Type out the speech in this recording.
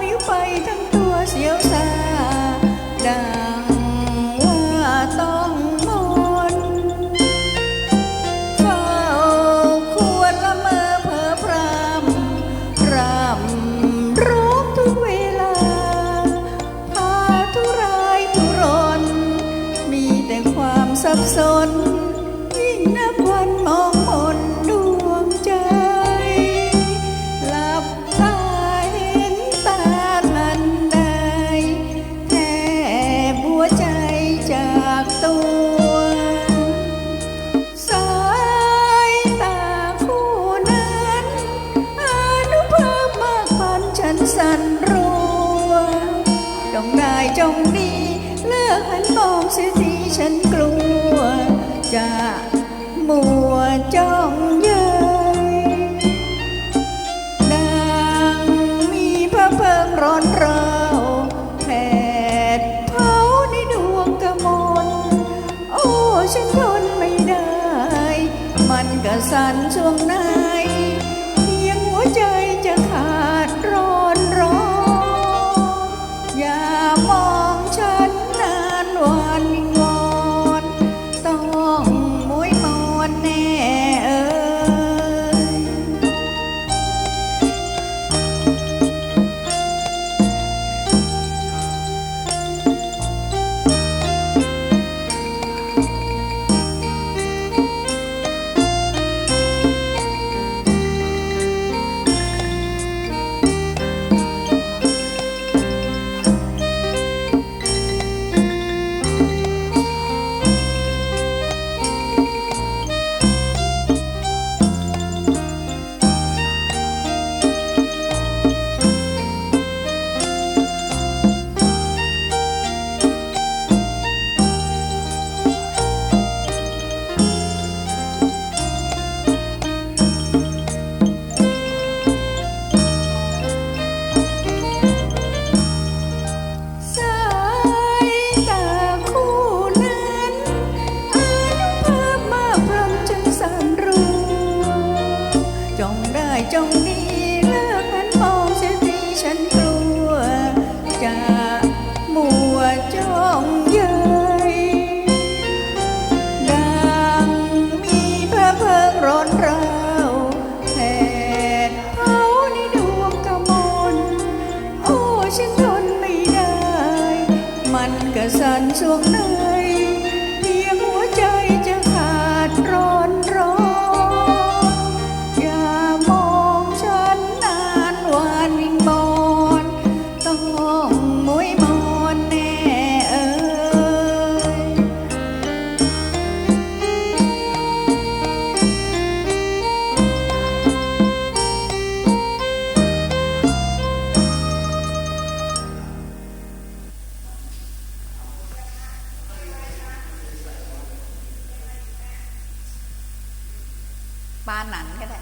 วิวไปทั้งตัวเสียวซาดังว่าต้องมนเฝ้าควรละเมอเพ้อพรำรำร้องทุกเวลา พาทุรายทุรน มีแต่ความสับสน ยิ่งนับวันมอง สั่นรัวจงได้จงดีเลิกหันมองเสียทีฉันกลัว จะมัวจ้องเย้ยดังมีพระเพลิงร้อนเร้าแผดเผาในดวงกระมลโอ้ ฉันทนไม่ได้ มันก็สั่นช่วงหนเ xuống nơi าหนันก็ได้